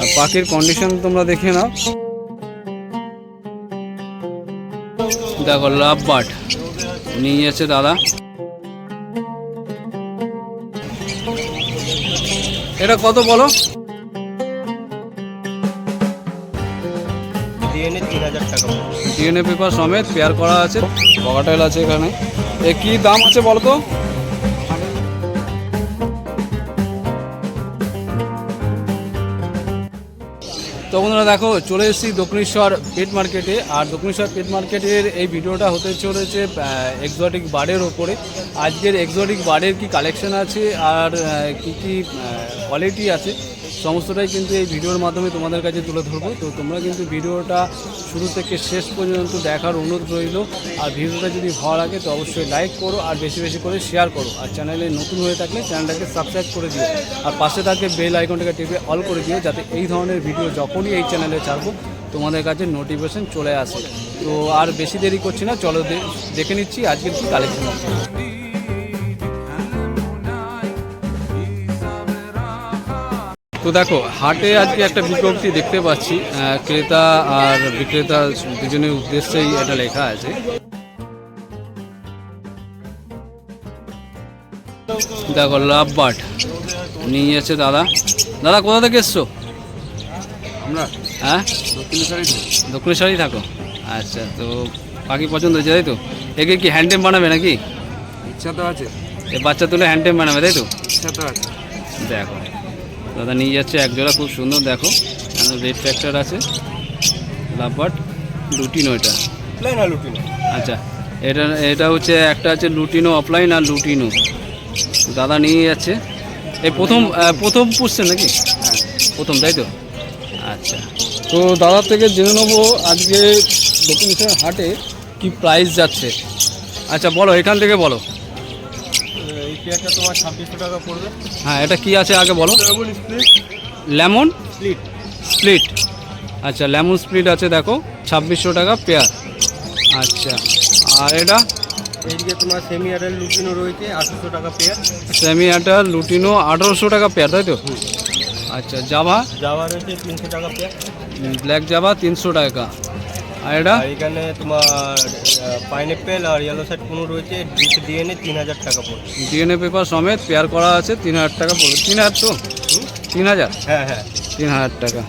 আর পাখির কন্ডিশন তোমরা দেখে নাও। দেখো লাভ বার্ড। নিয়ে যাচ্ছে দাদা। এটা কত বলো? ডিএনএ পেপার সমেত পেয়ার করা আছে। বগাটাইল আছে এখানে। এ কি দাম আছে বলো তো বন্ধুরা দেখো, চলে এসেছি দক্ষিণেশ্বর পেট মার্কেটে আর দক্ষিণেশ্বর পেট মার্কেটের এই ভিডিওটা হতে চলেছে এক্সোটিক বার্ডের ওপরে। আজকের এক্সোটিক বার্ডের কি কালেকশন আছে, আর কি কি কোয়ালিটি আছে সমস্তটাই কিন্তু এই ভিডিওর মাধ্যমে তোমাদের কাছে তুলে ধরবো। তো তোমরা কিন্তু ভিডিওটা শুরু থেকে শেষ পর্যন্ত দেখার অনুরোধ রইল। আর ভিডিওটা যদি ভালো লাগে তো অবশ্যই লাইক করো আর বেশি বেশি করে শেয়ার করো। আর চ্যানেলে নতুন হয়ে থাকলে চ্যানেলটাকে সাবস্ক্রাইব করে দিও। আর পাশে থাকে বেল আইকনটাকে টিপে অল করে দিও যাতে এই ধরনের ভিডিও যখনই এই চ্যানেলে ছাড়বো, তোমাদের কাছে নোটিফিকেশন চলে আসে। তো আর বেশি দেরি করছি না, চলো দেখে নিচ্ছি আজকের কি কালেকশন তো দেখো হাটে আজকে একটা বিজ্ঞপ্তি দেখতে পাচ্ছি। ক্রেতা আর বিক্রেতা দুজনের উদ্দেশ্যেই এটা লেখা আছে। দেখো লাভ বার্ড নিয়ে যাচ্ছে দাদা। দাদা কোথা থেকে এসছো? আমরা। হ্যাঁ? দক্ষিণেশ্বরই থাকো। আচ্ছা তো পাখি পছন্দ হয়েছে তাই তো? একে কি হ্যান্ডটেম বানাবে নাকি? ইচ্ছা তো আছে। এ বাচ্চা তুলে হ্যান্ডটেম বানাবে তাই তো? ইচ্ছা তো আছে। দেখো। দাদা নিয়ে যাচ্ছে এক জোড়া খুব সুন্দর দেখো। রেড ট্র্যাক্টর আছে। লাভবার্ড লুটিনো এটা। প্লেন আর লুটিনো? আচ্ছা এটা এটা হচ্ছে একটা আছে লুটিনো অফলাইন আর লুটিনো। দাদা নিয়ে যাচ্ছে। এই প্রথম প্রথম পুষছেন নাকি? প্রথম তাই তো? আচ্ছা। তো দাদার থেকে জেনে নেব আজকে দক্ষিণেশ্বর হাটে কি প্রাইস যাচ্ছে। আচ্ছা বলো এখান থেকে বলো। পেয়ারটা তোমার ছাব্বিশশো টাকা পড়বে? হ্যাঁ এটা কি আছে আগে বলো? Double split. Lemon? Split. Split. আচ্ছা লেমন স্প্লিট আছে দেখো ছাব্বিশশো টাকা পেয়ার। আচ্ছা আর এটা? এইদিকে তোমার সেমি আডাল লুটিনো রয়েছে আটশো টাকা পেয়ার। সেমি আটার লুটিনো আঠারোশো টাকা পেয়ার তাই তো? আচ্ছা জাভা? জাভা রয়েছে তিনশো টাকা পেয়ার। ব্ল্যাক জাভা তিনশো টাকা। আর এটা? আর এখানে তোমার পাইনঅ্যাপেল আর ইয়েলো সাইড কোনো রয়েছে ডিএনএ তিন হাজার টাকা পড়বে। ডিএনএ পেপার সমেত পেয়ার করা আছে তিন হাজার টাকা পড়বে। তিন হাজার তো? তিন হাজার? হ্যাঁ হ্যাঁ। তিন হাজার টাকা।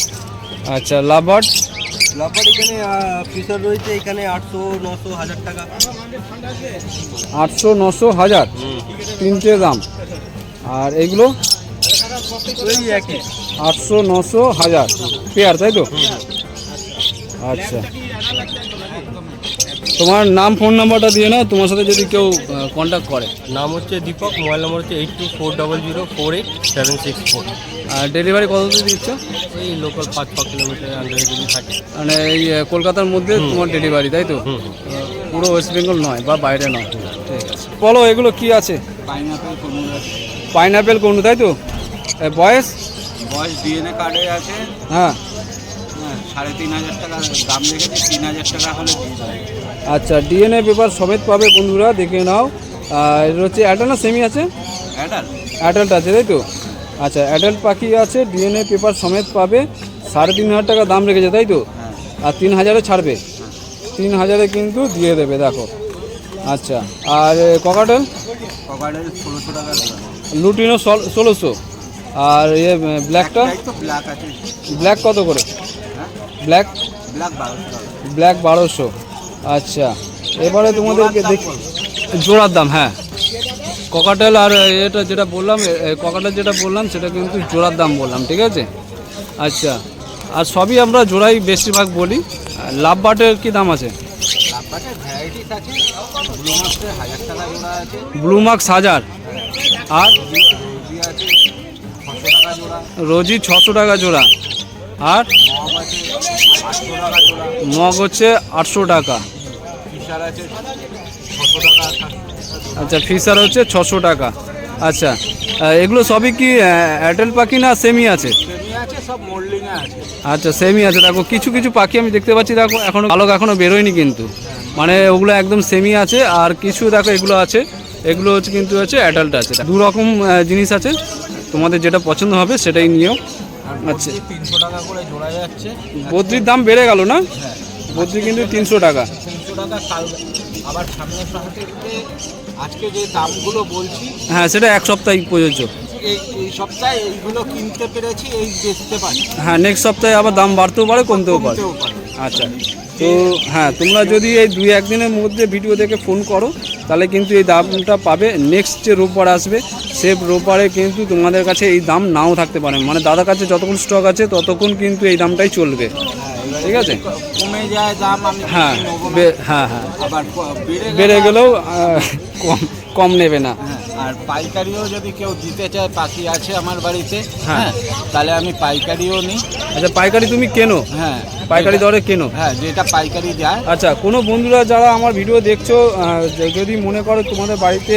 আচ্ছা লাভবার্ড? লাফার এখানে ফিচার রয়েছে এখানে আটশো নশো হাজার টাকা। আটশো নশো হাজার? তিনটে দাম। আর এইগুলো ওই একই। আটশো নশো হাজার। পেয়ার তাই তো? আচ্ছা। তোমার নাম ফোন নাম্বারটা দিয়ে নাও তোমার সাথে যদি কেউ কন্ট্যাক্ট করে। নাম হচ্ছে দীপক মোবাইল নম্বর হচ্ছে eight two four double zero four eight seven six four আর ডেলিভারি কত দিয়ে দিচ্ছ? এই লোকাল পাঁচ ছ কিলোমিটার আন্ডারে যদি থাকে। মানে এই কলকাতার মধ্যে তোমার ডেলিভারি তাই তো? পুরো ওয়েস্ট বেঙ্গল নয় বা বাইরে নয়। ঠিক আছে। বলো এগুলো কি আছে? পাইনাপেল কমুন আছে। পাইনাপেল কোন তাই তো? বয়স? বয়স ডিএনএ কার্ডে আছে। হ্যাঁ। সাড়ে তিন হাজার টাকা দাম রেখেছে তিন হাজার টাকা হলে আচ্ছা ডিএনএ পেপার সমেত পাবে বন্ধুরা দেখে নাও। আর এটা হচ্ছে অ্যাডাল্ট না সেমি আছে? অ্যাডাল্ট অ্যাডাল্ট আছে তাই তো? আচ্ছা অ্যাডাল্ট পাখি আছে ডিএনএ পেপার সমেত পাবে। সাড়ে তিন হাজার টাকা দাম রেখেছে তাই তো? হ্যাঁ। আর তিন হাজারে ছাড়বে? তিন হাজারে কিন্তু দিয়ে দেবে দেখো। আচ্ছা আর ককাটেল? লুটিনো ষোলোশো। আর ইয়ে ব্ল্যাকটা? ব্ল্যাক কত করে? ব্ল্যাক ব্ল্যাক বারোশো আচ্ছা। এবারে তোমাদেরকে দেখ। জোড়ার দাম হ্যাঁ। ককাটেল আর এটা যেটা বললাম ককাটেল যেটা বললাম সেটা কিন্তু জোড়ার দাম বললাম ঠিক আছে? আচ্ছা। আর সবই আমরা জোড়াই বেশিরভাগ বলি। লাভ বাটের কী দাম আছে? লাভবাটের ব্লু মাস্টার হাজার মার্কস আর রোজি ছশো টাকা জোড়া। আর মগ হচ্ছে আটশো টাকা। আচ্ছা ফিসার হচ্ছে ছশো টাকা। আচ্ছা এগুলো সবই কি অ্যাডেল পাখি না সেমি আছে? আচ্ছা সেমি আছে। দেখো, কিছু কিছু পাখি আমি দেখতে পাচ্ছি, দেখো, এখনও আলোক এখনও বেরোয়নি কিন্তু। মানে ওগুলো একদম সেমি আছে, আর কিছু দেখো, এগুলো আছে। এগুলো হচ্ছে কিন্তু হচ্ছে অ্যাডাল্ট আছে। দু রকম জিনিস আছে। তোমাদের যেটা পছন্দ হবে, সেটাই আর আচ্ছা। বদ্রি তিনশো টাকা করে জোড়া যাচ্ছে। বদ্রির দাম বেড়ে গেল না? হ্যাঁ। বদ্রি কিন্তু তিনশো টাকা। তিনশো টাকা কাল আবার সামনের সপ্তাহে আজকে যে দামগুলো বলছি হ্যাঁ সেটা এক সপ্তাহ প্রযোজ্য এই সপ্তাহে এইগুলো কিনতে পেরেছি এই বেচতে পারি। হ্যাঁ নেক্সট সপ্তাহে আবার দাম বাড়তেও পারে। কমতেও পারে। আচ্ছা। তো হ্যাঁ তোমরা যদি এই দুই একদিনের মধ্যে ভিডিও দেখে ফোন করো তাহলে কিন্তু এই দামটা পাবে। নেক্সট যে রোববার আসবে সে রোববারে কিন্তু তোমাদের কাছে এই দাম নাও থাকতে পারে। মানে দাদার কাছে যতক্ষণ স্টক আছে ততক্ষণ কিন্তু এই দামটাই চলবে। ঠিক আছে? কমে যায় দাম আমি হ্যাঁ হ্যাঁ হ্যাঁ। আবার বেড়ে বেড়ে গেলেও কম কম নেবে না। হ্যাঁ, আর পাইকারিও যদি কেউ দিতে চায় পাখি আছে আমার বাড়িতে হ্যাঁ। হ্যাঁ তাহলে আমি পাইকারিও নিই। আচ্ছা পাইকারি তুমি কেনো? হ্যাঁ। পাইকারি দরে কেনো? হ্যাঁ যেটা পাইকারি যায় আচ্ছা কোনো বন্ধুরা যারা আমার ভিডিও দেখছ যদি মনে করো তোমাদের বাড়িতে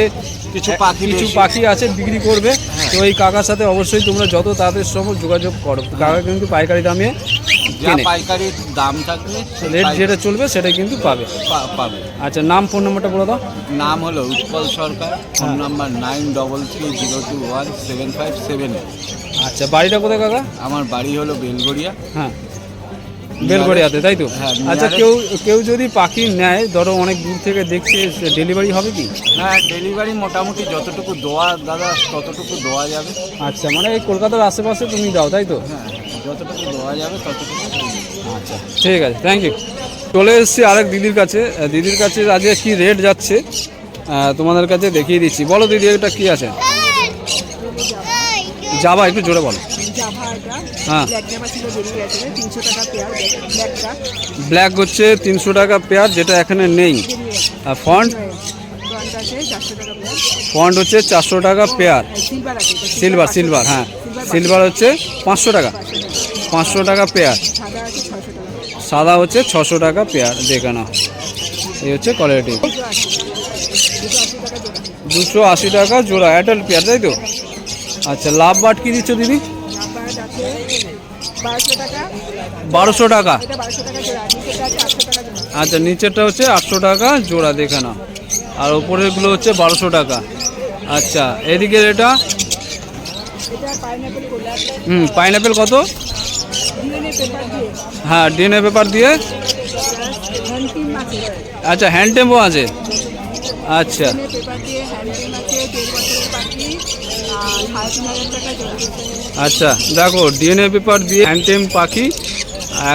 কিছু পাখি কিছু পাখি আছে বিক্রি করবে তো এই কাকার সাথে অবশ্যই তোমরা যত তাদের সঙ্গে যোগাযোগ করো। কাকা কিন্তু পাইকারি দামে পাইকারির দাম সেই রেট যেটা চলবে সেটা কিন্তু পাবে। পাবে। আচ্ছা নাম ফোন নাম্বারটা বলে দাও। নাম হলো Utpal Sarkar phone number nine double three zero two one seven five seven আচ্ছা বাড়িটা কোথায় কাকা? আমার বাড়ি হলো বেলগড়িয়া। হ্যাঁ। বেলগড়িয়াতে তাই তো? হ্যাঁ, আচ্ছা কেউ কেউ যদি পাখি নেয় ধরো অনেক দূর থেকে দেখছে ডেলিভারি হবে কি? হ্যাঁ ডেলিভারি মোটামুটি যতটুকু দেওয়া দাদা ততটুকু দেওয়া যাবে। আচ্ছা মানে এই কলকাতার আশেপাশে তুমি দাও তাই তো? হ্যাঁ যতটুকু দেওয়া যাবে ততটুকু আচ্ছা ঠিক আছে থ্যাংক ইউ চলে এসেছি আরেক দিদির কাছে। দিদির কাছে আজকে কি রেট যাচ্ছে? তোমাদের কাছে দেখিয়ে দিচ্ছি। বলো দিদি এটা কি আছে? যাবা একটু জোরে বলো। ব্ল্যাক জামা ছিল বেরিয়ে গেছে তিনশো টাকা পেয়ার ব্ল্যাকটা ব্ল্যাক হচ্ছে তিনশো টাকা পেয়ার যেটা এখানে নেই। আর ফন্ট পেয়ার ফন্ট হচ্ছে চারশো টাকা পেয়ার সিলভার সিলভার হ্যাঁ। সিলভার হচ্ছে পাঁচশো টাকা। পাঁচশো টাকা পেয়ার সাদা হচ্ছে ছশো টাকা পেয়ার দেখে নাও এই হচ্ছে কোয়ালিটি দুশো আশি টাকা জোড়া। এয়ারটেল পেয়ার তাই তো? আচ্ছা লাভ বাট কি দিচ্ছ দিদি? টাকা। আচ্ছা নিচেরটা হচ্ছে আটশো টাকা জোড়া দেখে নাও। আর ওপরেরগুলো হচ্ছে বারোশো টাকা। আচ্ছা এদিকের এটা? হুম পাইনাপেল কত? হ্যাঁ ডিএনএ পেপার দিয়ে। আচ্ছা হ্যান্ড টেম্পো আছে? আচ্ছা। আচ্ছা দেখো ডিএনএ পেপার দিয়ে হ্যান্ডটেম পাখি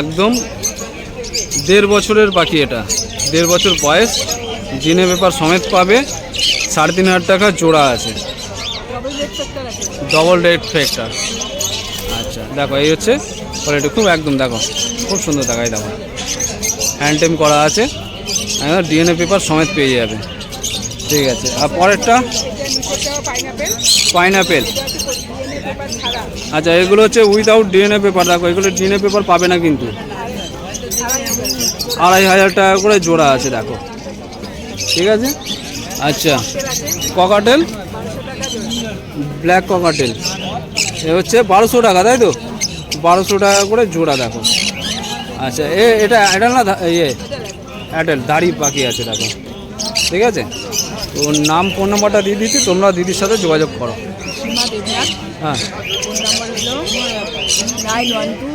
একদম দেড় বছরের পাখি এটা। দেড় বছর বয়স ডিএনএ পেপার সমেত পাবে সাড়ে তিন হাজার টাকা জোড়া আছে। ডবল রেড ফ্যাক্টর আচ্ছা দেখো এই হচ্ছে কোয়ালিটি খুব একদম দেখো খুব সুন্দর দেখায় দেখো। হ্যান্ডটেম করা আছে ডিএনএ পেপার সমেত পেয়ে যাবে। ঠিক আছে। আর পরেরটা? পাইনাপেল আচ্ছা এগুলো হচ্ছে উইদাউট ডিএনএ পেপার দেখো, এগুলো ডিএনএ পেপার পাবে না কিন্তু। আড়াই হাজার টাকা করে জোড়া আছে, দেখো। ঠিক আছে? আচ্ছা ককাটেল ব্ল্যাক ককাটেল এ হচ্ছে বারোশো টাকা, তাই তো? বারোশো টাকা করে জোড়া, দেখো। আচ্ছা এ, এটা এটা না ইয়ে? অ্যাডেল দাড়ি পাখি আছে, দেখো। ঠিক আছে? ওর নাম ফোন নাম্বারটা দিয়ে দিচ্ছি তোমরা দিদির সাথে যোগাযোগ করো। হ্যাঁ। টু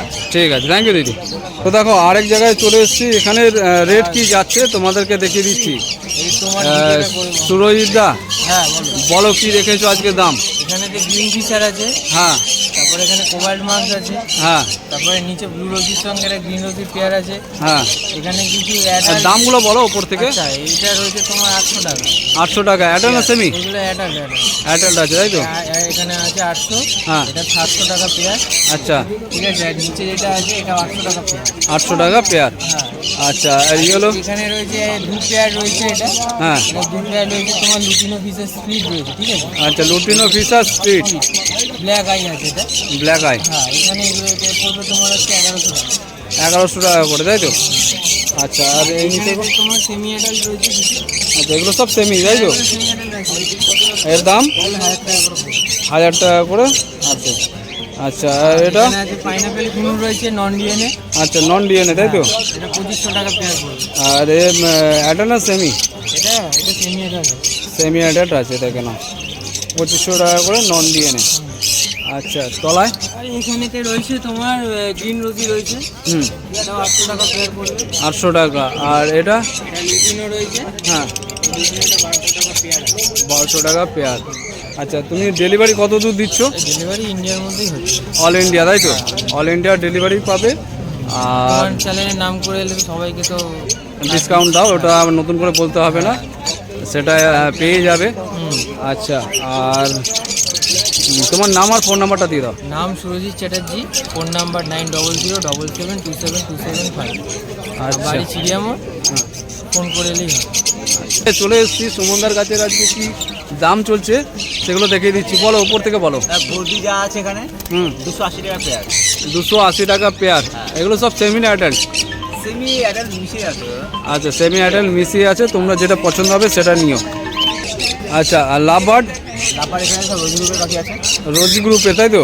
আচ্ছা ঠিক আছে থ্যাংক ইউ দিদি। তো দেখো আরেক জায়গায় চলে এসেছি এখানে রেট কি যাচ্ছে তোমাদেরকে দেখিয়ে দিচ্ছি। সুরজিৎ দা হ্যাঁ বলো। কি রেখেছো আজকে দাম? এখানে যে গ্রিন ফিচার আছে হ্যাঁ। তারপরে এখানে কোবাল্ট মাছ আছে। হ্যাঁ। তারপরে নিচে ব্লু রোজির সঙ্গে একটা গ্রিন রোজির পেয়ার আছে। হ্যাঁ। এখানে কিছু দামগুলো বলো ওপর থেকে। আচ্ছা এইটা রয়েছে তোমার আটশো টাকা। আটশো টাকা অ্যাডাল না সেমি এগুলো অ্যাডাল অ্যাডাল্ট আছে তাই তো? এখানে আছে আটশো। হ্যাঁ। এটা সাতশো টাকা পেয়ার আচ্ছা। ঠিক আছে আর নিচে যেটা আছে এটা আটশো টাকা পেয়ার আটশো টাকা পেয়ার হ্যাঁ। আচ্ছা আর ইয়েলো এখানে রয়েছে দু পেয়ার রয়েছে এটা। হ্যাঁ। এটা দু পেয়ার রয়েছে তোমার লুটিনো পিসের স্প্লিট রয়েছে ঠিক আছে? আচ্ছা lutino Fischer street black eye আছে এটা। ব্ল্যাক আই হ্যাঁ এখানে পড়বে তোমার হচ্ছে এগারোশো টাকা। এগারোশো টাকা করে তাই তো? আচ্ছা আর এই নিচে তোমার সেমি অ্যাডাল্ট রয়েছে আচ্ছা এগুলো সব সেমি তাই তো? এর দাম? হাজার টাকা করে আছে আচ্ছা। আর এটা? পাইনাপেল কুনু রয়েছে নন ডিএনএ আচ্ছা নন ডিএনএ তাই তো? এটা পঁচিশশো টাকা পেয়ার পড়বে। আর এ অ্যাডাল না সেমি এটা এটা সেমি অ্যাডাল্ট সেমি অ্যাডাল্ট আছে এটা কেন পঁচিশশো টাকা করে নন ডিএনএ আচ্ছা তলায়? আর এখানেতে রয়েছে তোমার গ্রিন রোজি রয়েছে। হুম। এটাও আটশো টাকা পেয়ার পড়বে। আটশো টাকা। আর এটা? এটা লিটিনও রয়েছে। হ্যাঁ। বারোশো টাকা পেয়ার আচ্ছা তুমি ডেলিভারি কত দূর দিচ্ছ? ডেলিভারি ইন্ডিয়ার মধ্যেই হচ্ছে। অল ইন্ডিয়া তাই তো? অল ইন্ডিয়া ডেলিভারি পাবে। আর চ্যানেলের নাম করে এলে সবাইকে তো ডিসকাউন্ট দাও ওটা আবার নতুন করে বলতে হবে না। সেটা পেয়ে যাবে। আচ্ছা আর তোমার নাম আর ফোন নাম্বারটা দিয়ে দাও। নাম Surajit Chatterjee phone number nine double zero double seven two seven two seven five আর বাড়ি চিড়িয়ামোড় হ্যাঁ। ফোন করে এলেই হয় চলে এসেছি সুমনদার গাছের আজকে কি দাম চলছে সেগুলো দেখিয়ে দিচ্ছি। বলো উপর থেকে বলো। বডি যা আছে এখানে হুম। দুশো আশি টাকা পেয়ার দুশো আশি টাকা পেয়ার এগুলো সব সেমি অ্যাডাল্ট সেমি অ্যাডাল্ট মিশিয়ে আছে। আচ্ছা সেমি অ্যাডাল্ট মিশিয়ে আছে তোমরা যেটা পছন্দ হবে সেটা নিও। আচ্ছা আর লাভ বার্ড তারপর এখানে সব রোজগুলোর পাখি আছে। রোজি গ্রুপে তাই তো?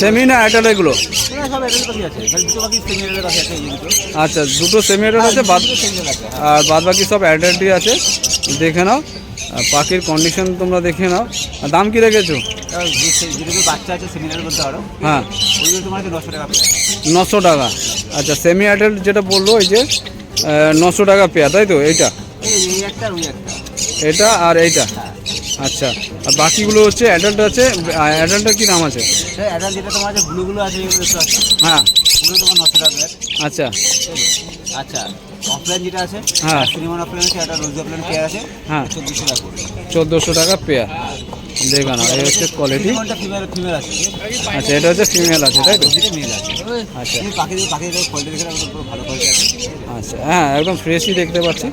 সেমি না অ্যাডাল্ট এগুলো? আচ্ছা দুটো সেমি অ্যাডাল্ট আছে বাদ আর বাদ বাকি সব অ্যাডাল্টই আছে। দেখে নাও। পাখির কন্ডিশন তোমরা দেখে নাও। দাম কি রেখেছো? হ্যাঁ। নশো টাকা আচ্ছা সেমি অ্যাডাল্ট যেটা বলল ওই যে নশো টাকা পেয়া তাই তো? এইটা? এটা আর এইটা? আচ্ছা আর বাকিগুলো হচ্ছে অ্যাডাল্ট আছে অ্যাডাল্টের কি নাম আছে? অ্যাডাল্ট যেটা তোমার আছে ব্লুগুলো আছে এগুলো দেখতে পাচ্ছ হ্যাঁ। ওগুলো তোমার নশো টাকা আচ্ছা। আচ্ছা অফলাইন যেটা আছে হ্যাঁ। অফলাইন আছে একটা রোজ অফলাইন পেয়ার আছে হ্যাঁ। টাকা চোদ্দোশো টাকা পেয়ার দেখে নাও এই হচ্ছে কোয়ালিটি আচ্ছা এটা হচ্ছে ফিমেল আছে তাই তো? আছে। আচ্ছা। আচ্ছা হ্যাঁ একদম ফ্রেশই দেখতে পাচ্ছি।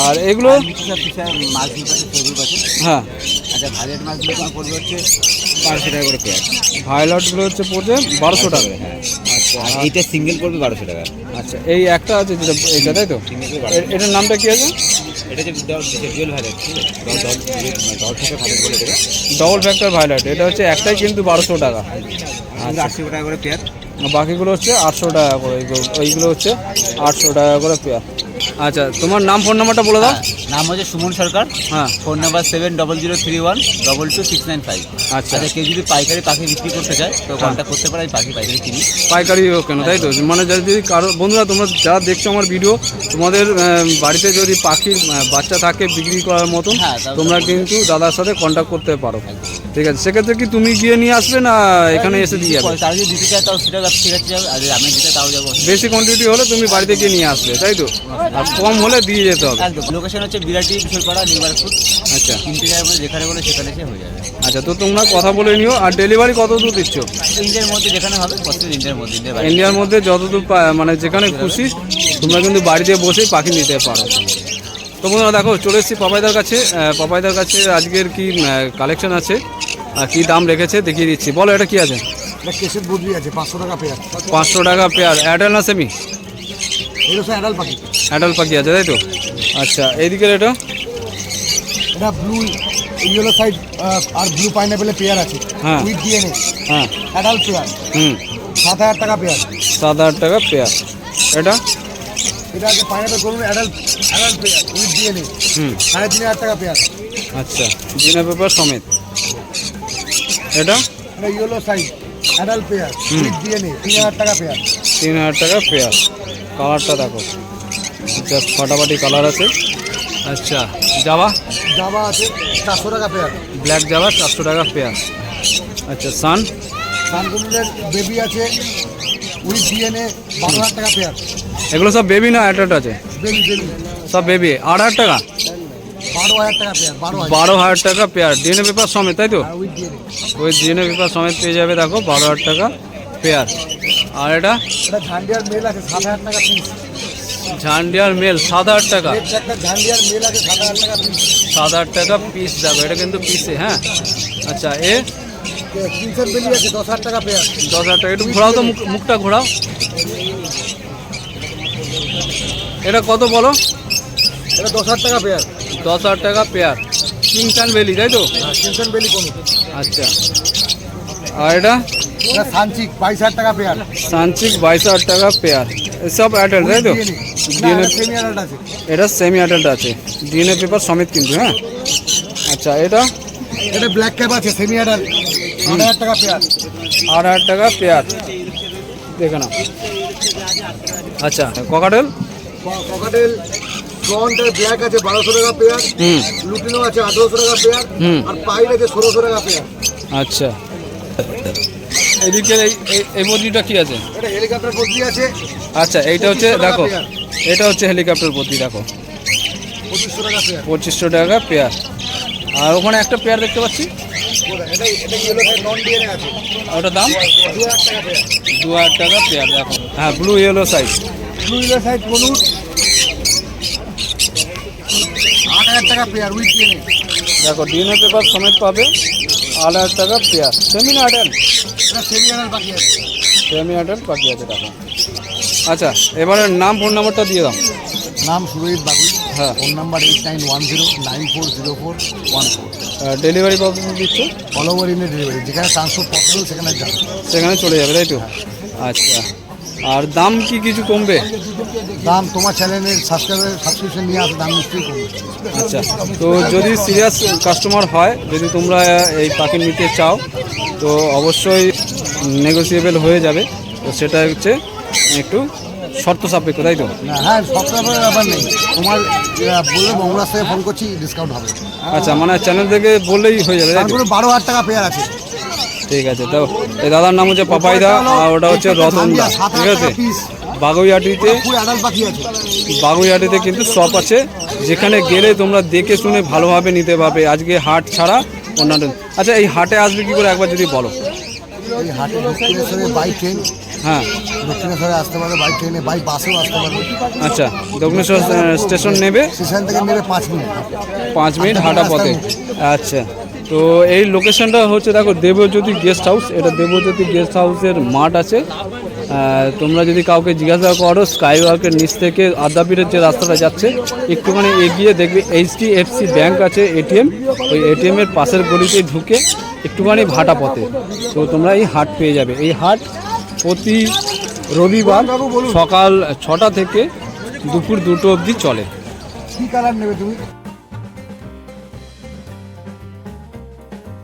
আর এগুলো? হ্যাঁ। আচ্ছা ভাইলেট মাছগুলো তোমার পড়বে হচ্ছে? বারোশো টাকা করে পেয়ার। ভায়োলটগুলো হচ্ছে পড়ছে বারোশো টাকা। আচ্ছা আর এইটা সিঙ্গেল পড়বে বারোশো টাকা। আচ্ছা এই একটা আছে যেটা তাই তো? এটার নামটা কি আছে? এটা যে ভাইলেট ডবল ফ্যাক্টর ভায়োলেট এটা হচ্ছে একটাই কিন্তু বারোশো টাকা। আচ্ছা। আশি টাকা করে পেয়ার। বাকিগুলো হচ্ছে আটশো টাকা করে এইগুলো- ওইগুলো হচ্ছে আটশো টাকা করে পেয়ার। আচ্ছা তোমার নাম ফোন নাম্বারটা বলে দাও। নাম হচ্ছে সুমন সরকার। হ্যাঁ। Phone number seven double zero three one double two six nine five আচ্ছা। আচ্ছা কেউ যদি পাইকারি পাখি বিক্রি করতে চায় তো কন্ট্যাক্ট করতে পারে আমি পাখি পাইকারি কিনি। পাইকারি কেন তাই তো? মানে যদি কারও বন্ধুরা তোমরা যারা দেখছ আমার ভিডিও তোমাদের বাড়িতে যদি পাখির বাচ্চা থাকে বিক্রি করার মতন হ্যাঁ, তোমরা কিন্তু দাদার সাথে কন্ট্যাক্ট করতে পারো। ঠিক আছে সেক্ষেত্রে কি তুমি গিয়ে নিয়ে আসবে না এখানে এসে দিয়ে যাবে? তারা যদি দিতে চায় তাও সেটা ঠিক আছে যাবে আর আমি দিতে তাও যাব। বেশি কোয়ান্টিটি হলে তুমি বাড়িতে গিয়ে নিয়ে আসবে তাই তো? আর কম হলে দিয়ে যেতে হবে। একদম। লোকেশন হচ্ছে বিরাটি কিশোরপাড়া নিউমারপুর আচ্ছা। তিনটে জায়গার মধ্যে যেখানে বলে সেখানে এসে হয়ে যাবে। আচ্ছা তো তোমরা কথা বলে নিও। আর ডেলিভারি কত দূর দিচ্ছ? ইন্ডিয়ার মধ্যে যেখানে হবে প্রত্যেক ইন্ডিয়ার মধ্যে ইন্ডিয়ার মধ্যে যতদূর মানে যেখানে খুশি তোমরা কিন্তু বাড়িতে বসেই পাখি নিতে পারো। তো বন্ধুরা দেখো চলে এসেছি পাপাইদার কাছে। পাপাইদার কাছে আজকের কি কালেকশন আছে? আর কি দাম রেখেছে দেখিয়ে দিচ্ছি। বলো এটা কি আছে? কেসের বদলি আছে পাঁচশো টাকা পেয়ার। পাঁচশো টাকা পেয়ার। অ্যাডাল না সেমি এটা অ্যাডাল পাখি। অ্যাডাল পাখি আছে তাই তো? আচ্ছা এইদিকের এটা এটা ব্লু ইয়েলো সাইড আর ব্লু পাইনাপেলের পেয়ার আছে। হ্যাঁ। উইথ ডিএনএ হ্যাঁ। অ্যাডাল পেয়ার হুম। সাত হাজার টাকা পেয়ার সাত হাজার টাকা পেয়ার এটা? এটা আছে পাইনাপেল করুন adult adult pair with DNA হুম। সাড়ে তিন হাজার টাকা পেয়ার আচ্ছা জিনা পেপার সমেত। এটা? এটা yellow side adult pair with DNA তিন হাজার টাকা পেয়ার তিন হাজার টাকা পেয়ার কালারটা দেখো। জাস্ট ফাটাফাটি কালার আছে। আচ্ছা জাবা? জামা আছে চারশো টাকা পেয়ার। ব্ল্যাক জাবা চারশো টাকা পেয়ার। আচ্ছা সান? সানকুনের বেবি আছে উইথ ডিএনএ বারো হাজার টাকা পেয়ার। এগুলো সব বেবি না অ্যাটাট আছে? Baby baby. সব বেবি আট হাজার টাকা? বারো হাজার টাকা পেয়ার ডিএনএ পেপার সমেত তাই তো? আর উইথ ডিএনএ। ওই ডিএনএ পেপার সমেত পেয়ে যাবে দেখো বারো হাজার টাকা পেয়ার। আর এটা? এটা ঝান্ডিয়ার মেল আছে সাত হাজার টাকা পিস। ঝান্ডিয়ার মেল সাত হাজার টাকা। একটা ঝান্ডিয়ার মেল আছে সাত হাজার টাকা পিস সাত হাজার টাকা পিস যাবে এটা কিন্তু পিসে হ্যাঁ? আচ্ছা এ? কিংসের বেলি আছে দশ হাজার টাকা পেয়ার দশ হাজার টাকা একটু ঘোরাও তো মুখ- মুখটা ঘোরাও। এটা কত বলো? এটা দশ হাজার টাকা পেয়ার দশ হাজার টাকা পেয়ার কিংসান ভ্যালি তাই তো? কিংসের বেলি কোনো। আচ্ছা। আর এটা? এটা সানচিক বাইশ হাজার টাকা পেয়ার সানচিক বাইশ হাজার টাকা পেয়ার সব অ্যাডাল্ট তাই তো? ডিএনএ এটা সেমি অ্যাডাল্ট আছে। ডিএনএ পেপার সমেত কিন্তু হ্যাঁ? আচ্ছা এটা? এটা ব্ল্যাক ক্যাপ আছে সেমি অ্যাডাল্ট আট হাজার টাকা পেয়ার আট হাজার টাকা পেয়ার দেখে নাও। আচ্ছা ককাটেল ককাটেল ব্ল্যাক আছে বারোশো টাকা পেয়ার হুম। লুটিনো আছে আঠেরোশো টাকা পেয়ার হুম। আর পাইল আছে ষোলোশো টাকা পেয়ার আচ্ছা। এদিকে এই এই- কি আছে? এটা হেলিকপ্টার বদলি আছে। আচ্ছা এইটা হচ্ছে দেখো। এটা হচ্ছে হেলিকপ্টার প্রতি দেখো। পঁচিশশো টাকা পেয়ার। আর ওখানে একটা পেয়ার দেখতে পাচ্ছি? ওটার দাম? দু হাজার টাকা পেয়ার দেখো। হ্যাঁ blue yellow size blue yellow size বলুন। আট হাজার টাকা পেয়ার উইথ ডিএনএ দেখো ডিএনএ পেপার সমেত পাবে আট হাজার টাকা পেয়ার। সেমি না এটা সেমি বাকি আছে। সেমি বাকি আছে দেখো। আচ্ছা এবারে নাম ফোন নাম্বারটা দিয়ে দাও। নাম সুরজিৎ বাগুই হ্যাঁ। Phone number eight nine one zero nine four zero four one four delivery process দিচ্ছ? অল ওভার ইন্ডিয়া ডেলিভারি যেখানে ট্রান্সপোর্ট পসিবল সেখানে যাবে। সেখানে চলে যাবে তাই তো? আচ্ছা আর দাম কি কিছু কমবে? দাম তোমার চ্যানেলের সাবস্ক্রাইবার সাবস্ক্রিপশন নিয়ে আসে দাম নিশ্চয়ই কমবে। আচ্ছা তো যদি সিরিয়াস কাস্টমার হয় যদি তোমরা এই পাখি নিতে চাও তো অবশ্যই নেগোসিয়েবল হয়ে যাবে। তো সেটা হচ্ছে একটু শর্ত সাপেক্ষ তাই তো? হ্যাঁ সবসময় ব্যাপার নেই। তোমার বললে মঙ্গলার থেকে ফোন করছি ডিসকাউন্ট হবে। আচ্ছা মানে চ্যানেল থেকে বললেই হয়ে যাবে তারপরে বারো হাজার টাকা পেয়ার আছে। ঠিক আছে তো এই দাদার নাম হচ্ছে পাপাইদা আর ওটা হচ্ছে রতন দা ঠিক আছে? অ্যাডাল্ট পাখি কিন্তু শপ আছে যেখানে গেলে তোমরা দেখে শুনে ভালোভাবে নিতে পারবে। আজকে হাট ছাড়া অন্যান্য আচ্ছা এই হাটে আসবে কি করে একবার যদি বলো? এই হাটে দক্ষিণেশ্বরে বাই ট্রেন হ্যাঁ। দক্ষিণেশ্বরে আসতে পারবে বাই ট্রেনে বাই বাসেও আসতে পারবে। আচ্ছা দক্ষিণেশ্বর স্টেশন নেবে? স্টেশন থেকে নেবে পাঁচ মিনিট। পাঁচ মিনিট হাঁটা পথে। আচ্ছা তো এই লোকেশনটা হচ্ছে দেখো দেবজ্যোতি গেস্ট হাউস এটা দেবজ্যোতি গেস্ট হাউসের মাঠ আছে। তোমরা যদি কাউকে জিজ্ঞাসা করো স্কাই ওয়ার্কের নিচ থেকে আদ্যাপীঠের যে রাস্তাটা যাচ্ছে একটুখানি এগিয়ে দেখবে এইচডিএফসি ব্যাংক আছে এটিএম ওই এটিএমের পাশের গলিতে ঢুকে একটুখানি ভাটা পথে। তো তোমরা এই হাট পেয়ে যাবে। এই হাট প্রতি রবিবার সকাল ছটা থেকে দুপুর দুটো অবধি চলে। কী কালার নেবে তুমি?